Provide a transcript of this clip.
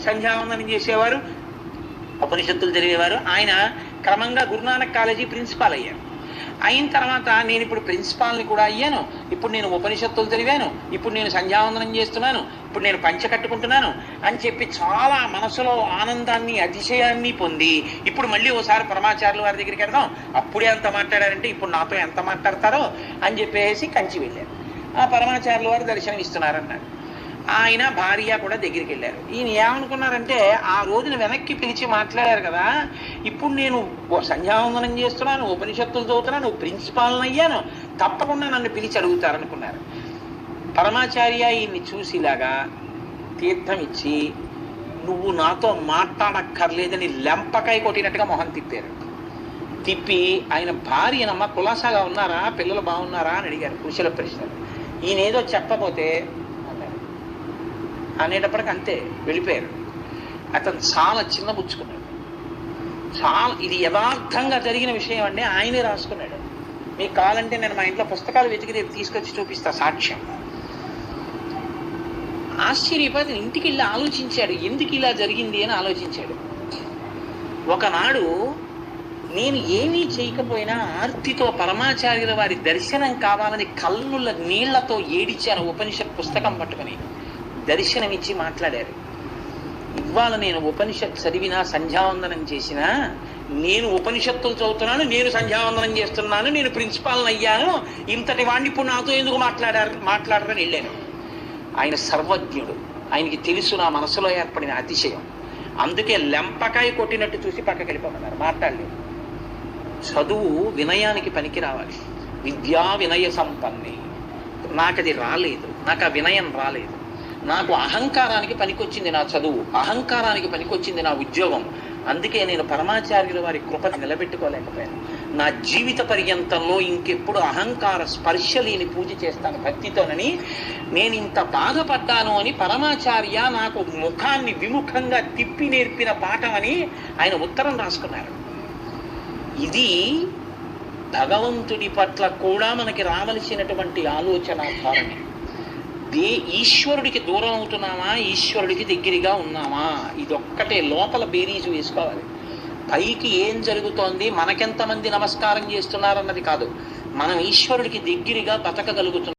సంధ్యావందనం చేసేవారు ఉపనిషత్తులు చదివేవారు. ఆయన క్రమంగా గురునానక్ కాలేజీ ప్రిన్సిపాల్ అయ్యారు. అయిన తర్వాత నేను ఇప్పుడు ప్రిన్సిపాల్ని కూడా అయ్యాను. ఇప్పుడు నేను ఉపనిషత్తులు చదివాను. ఇప్పుడు నేను సంధ్యావందనం చేస్తున్నాను. ఇప్పుడు నేను పంచ కట్టుకుంటున్నాను అని చెప్పి చాలా మనసులో ఆనందాన్ని అతిశయాన్ని పొంది ఇప్పుడు మళ్ళీ ఓసారి పరమాచారులు వారి దగ్గరికి వెళ్దాం. అప్పుడే అంత మాట్లాడారంటే ఇప్పుడు నాతో ఎంత మాట్లాడతారో అని చెప్పేసి కంచి వెళ్ళారు. ఆ పరమాచారులు వారు దర్శనం ఇస్తున్నారన్నారు ఆయన భార్య కూడా దగ్గరికి వెళ్ళారు. ఈయన ఏమనుకున్నారంటే ఆ రోజున వెనక్కి పిలిచి మాట్లాడారు కదా ఇప్పుడు నేను సంధ్యావందనం చేస్తున్నాను ఉపనిషత్తులు చదువుతున్నాను ప్రిన్సిపాల్ని అయ్యాను తప్పకుండా నన్ను పిలిచి అడుగుతారనుకున్నారు. పరమాచార్య ఈయన్ని చూసిలాగా తీర్థం ఇచ్చి నువ్వు నాతో మాట్లాడక్కర్లేదని లెంపకాయ కొట్టినట్టుగా మొహం తిప్పారు. తిప్పి ఆయన భార్యనమ్మ కులాసాగా ఉన్నారా? పిల్లలు బాగున్నారా? అని అడిగారు. కుశల ప్రశ్న. ఈయన ఏదో చెప్పబోతే అనేటప్పటికి అంతే వెళ్ళిపోయారు. అతను చాలా చిన్నబుచ్చుకున్నాడు చాలా ఇది యథార్థంగా జరిగిన విషయం అండి ఆయనే రాసుకున్నాడు. మీకు కావాలంటే నేను మా ఇంట్లో పుస్తకాలు వెతికి రేపు తీసుకొచ్చి చూపిస్తా సాక్ష్యం. ఆశ్చర్యపోతే ఇంటికి వెళ్ళి ఆలోచించాడు ఎందుకు ఇలా జరిగింది అని ఆలోచించాడు. ఒకనాడు నేను ఏమీ చేయకపోయినా ఆర్తితో పరమాచార్యుల వారి దర్శనం కావాలని కల్లుల నీళ్ళతో ఏడిచాను ఉపనిషత్ పుస్తకం పట్టుకుని. దర్శనమిచ్చి మాట్లాడారు. ఇవాళ నేను ఉపనిషత్ చదివినా సంధ్యావందనం చేసినా నేను ఉపనిషత్తులు చదువుతున్నాను నేను సంధ్యావందనం చేస్తున్నాను నేను ప్రిన్సిపాల్ని అయ్యాను ఇంతటి వాడిని ఇప్పుడు నాతో ఎందుకు మాట్లాడారు మాట్లాడరని వెళ్ళాను. ఆయన సర్వజ్ఞుడు. ఆయనకి తెలుసు నా మనసులో ఏర్పడిన అతిశయం. అందుకే లెంపకాయ కొట్టినట్టు చూసి పక్కకి వెళ్ళిపోమన్నారు. మాట్లాడలేదు. చదువు వినయానికి పనికి రావాలి. విద్యా వినయ సంపన్నే. నాకు అది రాలేదు. నాకు ఆ వినయం రాలేదు. నాకు అహంకారానికి పనికొచ్చింది నా చదువు అహంకారానికి పనికొచ్చింది నా ఉద్యోగం. అందుకే నేను పరమాచార్యుల వారి కృప నిలబెట్టుకోలేకపోయాను. నా జీవిత పర్యంతంలో ఇంకెప్పుడు అహంకార స్పర్శ లేని పూజ చేస్తాను భక్తితోనని నేను ఇంత బాధపడ్డాను అని పరమాచార్య నాకు ముఖాన్ని విముఖంగా తిప్పి నేర్పిన పాఠం అని ఆయన ఉత్తరం రాసుకున్నారు. ఇది భగవంతుడి పట్ల కూడా మనకి రావలసినటువంటి ఆలోచన ధోరణి. దే ఈశ్వరుడికి దూరం అవుతున్నామా? ఈశ్వరుడికి దగ్గరగా ఉన్నామా? ఇదొక్కటే. లోపల బేరీజు వేసుకోవాలి. పైకి ఏం జరుగుతోంది? మనకెంతమంది నమస్కారం చేస్తున్నారన్నది కాదు. మనం ఈశ్వరుడికి దగ్గరగా బతకగలుగుతున్నాం.